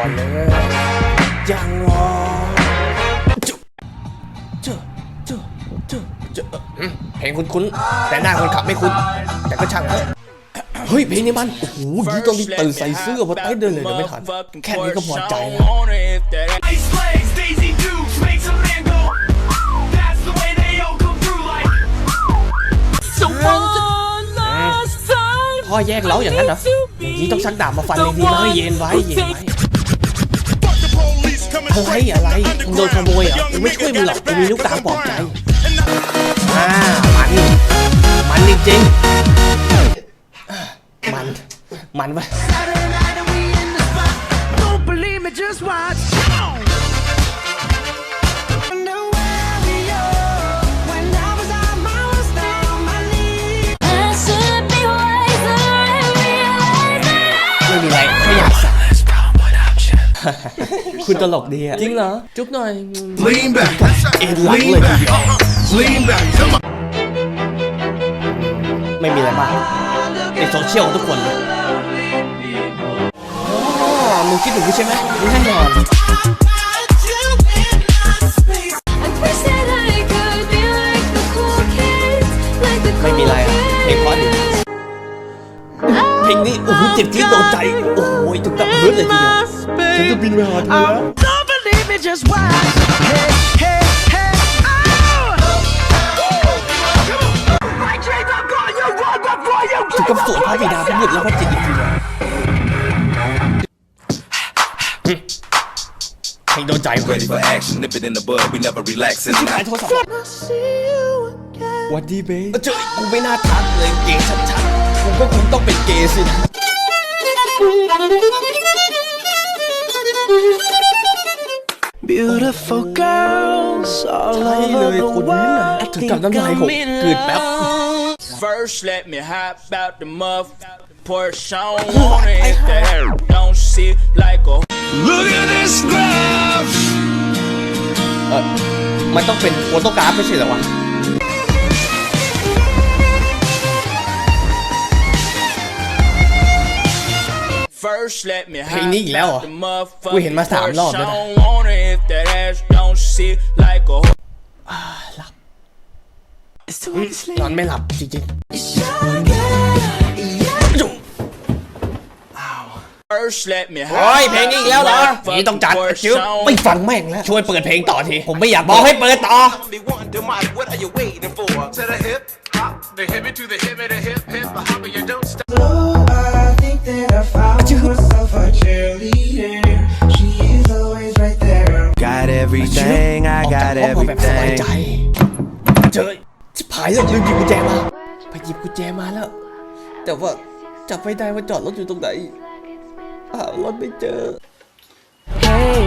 อนเลยยังรอจุเจอเจอเจอเจออืมเพลงคุ้นๆ แต่หน้าคนขับไม่คุ้น แต่ก็ช่างเถอะเฮ้ยเพลงนี้มัน โอ้โหยี่ต้องรีบตื่นใส่เสื้อเพราะใต้เดินเลยเดี๋ยวไม่ทัน แค่นี้ก็พอใจแล้ว Ice legs, Daisy Dukes, makes a man go. That's the way they all come through like. So one last time. พ่อแยกเล้าอย่างนั้นเหรออย่างนี้ต้องชักดาบมาฟันเลยดีเลยเย็นไว้เย็นไว้ อะไรอะไรมึงโดนขโมยเหรอกูไม่ช่วยมึงหรอกกูมีลูกตาปลอบใจอ่ามัน มันจริงๆมัน มันปะ Don't believe me, just watch. คุณตลกดีอะจริงเหรอ จุ๊บหน่อย Lean back. เอ็นหลัง Lean เลย back. Lean back. Come on. ไม่มีอะไรมากในโซเชียลทุกคนเลยอ๋อมึงคิดถึงกูใช่ไหมแน่นอน ลงนี้ โอ้โหเจ็บจี๊ดโดนใจ โอ้โหถึงกับฮึดเลยทีเดียว ฉันจะบินไปหาเธอแล้ว Don't believe me, just watch. Hey, hey, hey, oh! My dreams are gone, you run before you ถึงกับสวนพระบิดาพิบุตรแล้วพระจิตรอีกทีเดียวเพลงโดนใจเว้ย Ready for action, nip it in the bud. We never relax in the ขาย night. โทรศัพท์ วัดดีเบย์เจอกูไม่น่าทักเลยเกย์ชัดๆกูก็คงต้องเป็นเกย์สินะ Beautiful girls all ใช่เลยคนนี้แหละถึงกับน้ำลายหกเกิดแป๊บ First, let me hop out the muff. Porsche on it. If the hair don't sit like a Look at this graph. เออมันต้องเป็นโฟโตกราฟไม่ใช่เหรอวะ เพลงนี้อีกแล้วเหรอ out the motherfucking กูเห็นมาสามรอบแล้วนะ Porsche on it. If that ass don't sit like a นอนไม่หลับจริง First, let me ๆโอ้ยเพลงนี้อีกแล้วเหรอ นี่ต้องจัดจิ๊บไม่ฟังแม่งแล้ว ช่วยเปิดเพลงต่อที ผมไม่อยากบอกให้เปิดต่อ What are you waiting for? To the hip, hop, the hip it to the hip, the hip, hip, the hop, and you don't stop. I think that I found myself a cheerleader. She is always right there. Got everything, I ออกจาก got ห้องมาแบบสบายใจ everything. เจอชิบหายแล้วลืมหยิบกุญแจมา ไปหยิบกุญแจมาแล้ว แต่ว่าจับไม่ได้ว่าจอดรถอยู่ตรงไหนอ้าวรถไม่เจอ Hey,